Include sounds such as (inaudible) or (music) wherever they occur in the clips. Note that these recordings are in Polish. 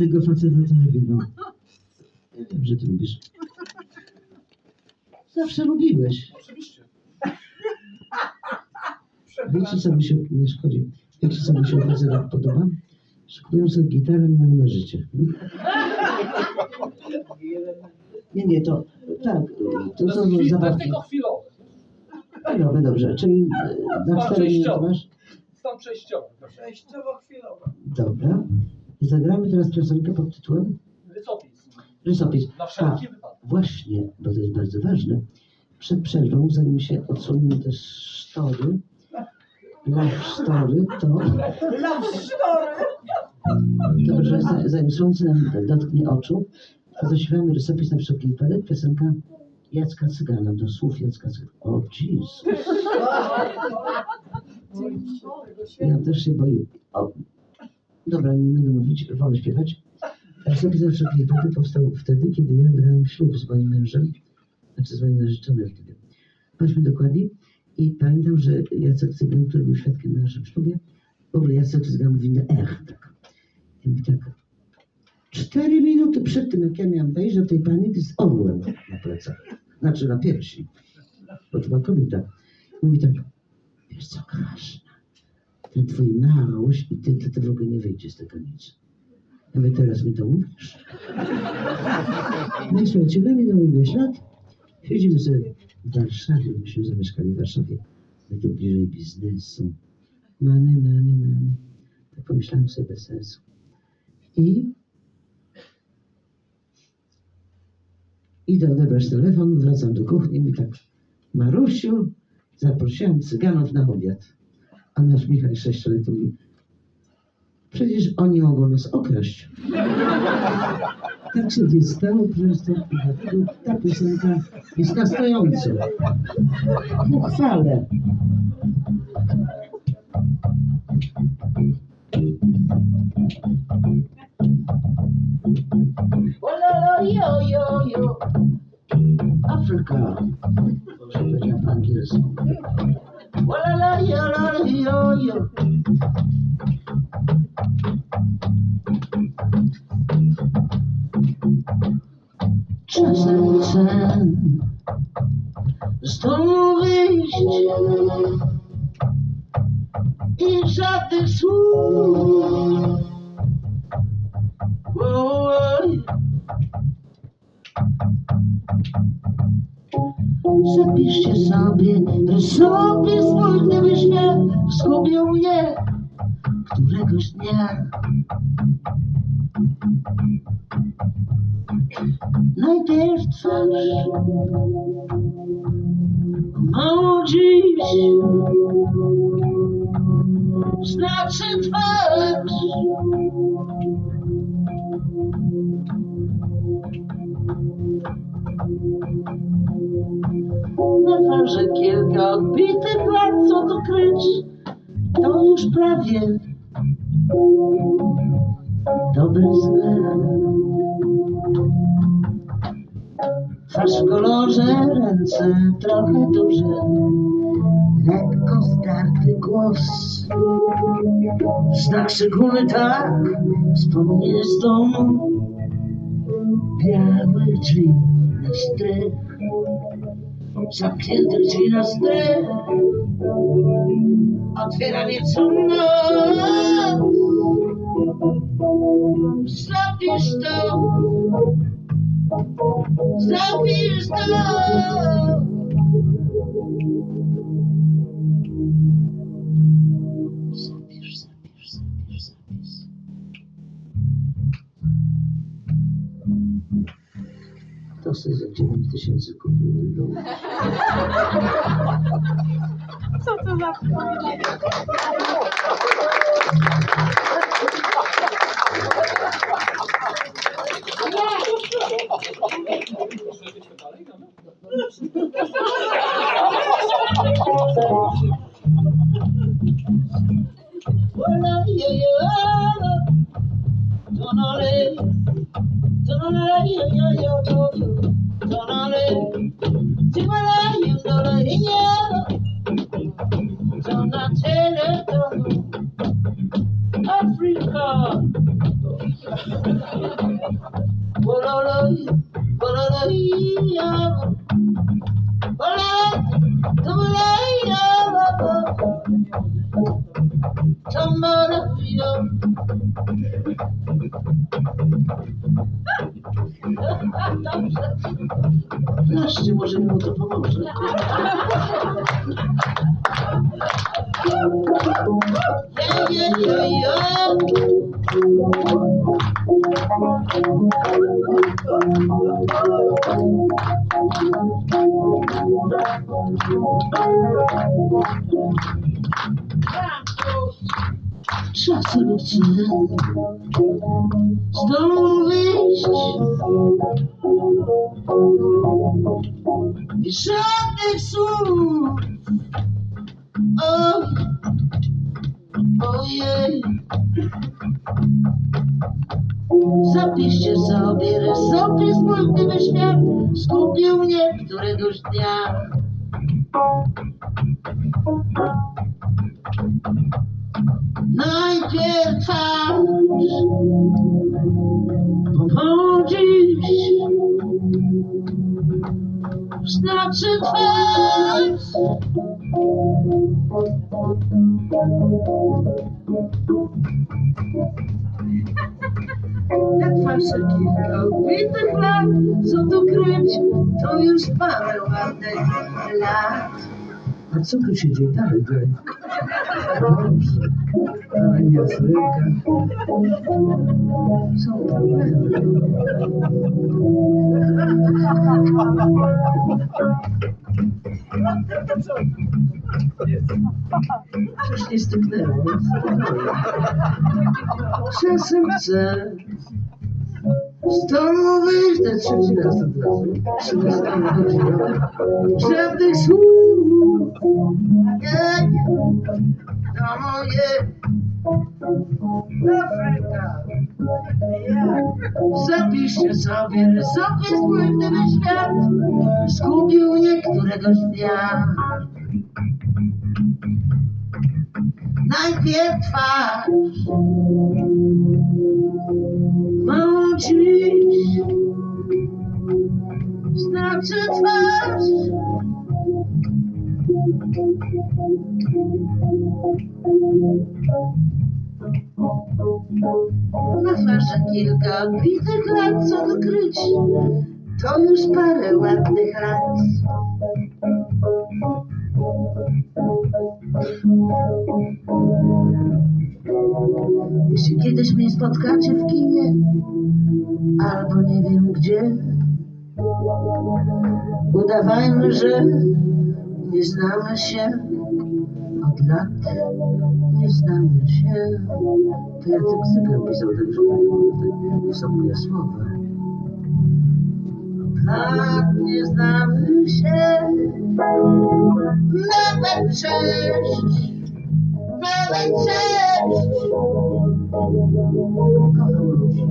Tego faceta to lubię, no. Ja wiem, że ty lubisz. Zawsze lubiłeś. Oczywiście. Wiecie, co mi się nie szkodzi? Wiecie, co mi się u faceta podoba? Kupują sobie gitarę i mają na życie. Nie, nie, to tak, to To są chwil, zabawki. tylko chwilowe. Chwilowe, dobrze, czyli na Stan 4 minuty przejściowy. masz? Stan przejściowy. Przejściowo chwilowo. Dobra. Zagramy teraz piosenkę pod tytułem Rysopis. Rysopis. Na A, wszelki wypadek. właśnie, bo to jest bardzo ważne. Przed przerwą, zanim się odsłoniły te sztory, love story, to Love story. to, że za- zanim słońce nam dotknie oczu, to zaśpiewamy rysopis na wszelki wypadek, piosenka Jacka Cygana, do słów Jacka Cygana. O, jeez. (laughs) Ja też się boję. O. Dobra, nie będę mówić, wolę śpiewać. Na wszelki wypadek powstał wtedy, kiedy ja brałem ślub z moim mężem, znaczy z moim narzeczonym wtedy. Bądźmy dokładni. I pamiętam, że Jacek Cygan, który był świadkiem na naszym ślubie, w ogóle Jacek Cygan mówi na ech, tak. I mówi tak, cztery minuty przed tym, jak ja miałam wejść do tej pani, z orłem na plecach, znaczy na piersi, bo to była kobieta. Mówi tak, wiesz co, Kraszna, ten twój Maruś i ty, to, to w ogóle nie wyjdzie z tego nic. Ja mówię, teraz mi to mówisz? No i słuchajcie, no minął ile lat, siedzimy sobie w Warszawie, myśmy zamieszkali w Warszawie, tu bliżej biznesu, many, many, many. Tak pomyślałem sobie bez sensu. I idę odebrać telefon, wracam do kuchni i tak, Marusiu, zaprosiłem cyganów na obiad. A nasz Michał sześcioletni mówi, przecież oni mogą nas okraść. Tak się nie stało, przecież to, ta piosenka jest na stojąco. Uchwale. yo, yo, yo. Afryka. Czasem chcę z domu wyjść i żadnych słów. Zapiszcie sobie rysopis mój, gdyby śmiech zgubił mnie któregoś dnia. Najpierw twarz Mało dziś. Znaczy twarz. Na twarzy kilka odbitych lat Co tu kryć? To już prawie Dobry znak Twarz w kolorze, ręce trochę duże, lekko zdarty głos. Znak szczególny tak, wspomnienie z domu, białe drzwi na strych, zamknięte drzwi na strych, otwieram je co noc. Zapisz to, Zapisz to! To sobie za 9 tysięcy kupiłem dom. Co to za Dobrze. Wreszcie, może mu to pomoże. Ja, ja. Czasem chcę z domu wyjść i żadnych słów. Oj, ojej. Zapiszcie sobie rysopis mój, gdyby świat skupił mnie któregoś dnia. Twarz pochodzić znaczy odbitych lat, co tu kryć, to już parę ładnych lat. A co tu się dzieje dalej, dalej? Dobrze. Są. Coś nie styknęło. Czasem chcę domu wyjść, to trzeci raz od razu. Razu. Żadnych słów. To moje Afryka. Zapiszcie sobie rysopis mój, gdyby świat zgubił mnie któregoś dnia. Najpierw twarz mą dziś znaczy twarz. Na kilka odbitych lat, co tu kryć, to już parę ładnych lat. Jeśli kiedyś mnie spotkacie w kinie, albo nie wiem gdzie, udawajmy, że nie znamy się od lat. Nie znamy się. To Jacek Cygan pisał, także to nie są moje słowa. Od lat nie znamy się. Nawet cześć. Nawet cześć. Kocham ludzi.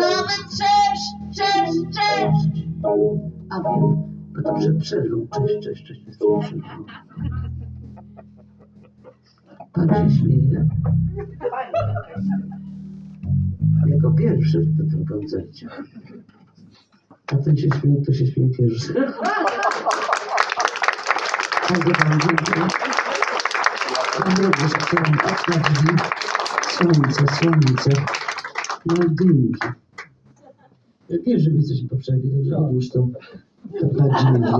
Nawet cześć, cześć, cześć. A wiem, bo to przed przerwą. Cześć, cześć, cześć. Pan się śmieje. Jako pierwszy w tym koncercie. A ten się śmieje, kto się śmieje pierwszy. Bardzo Panu dziękuję. Pan również chciałem drzwi. Słońce, słońce. No dymki. Wiesz, że my jesteśmy po przerwie, także odłóż to. To bardziej nie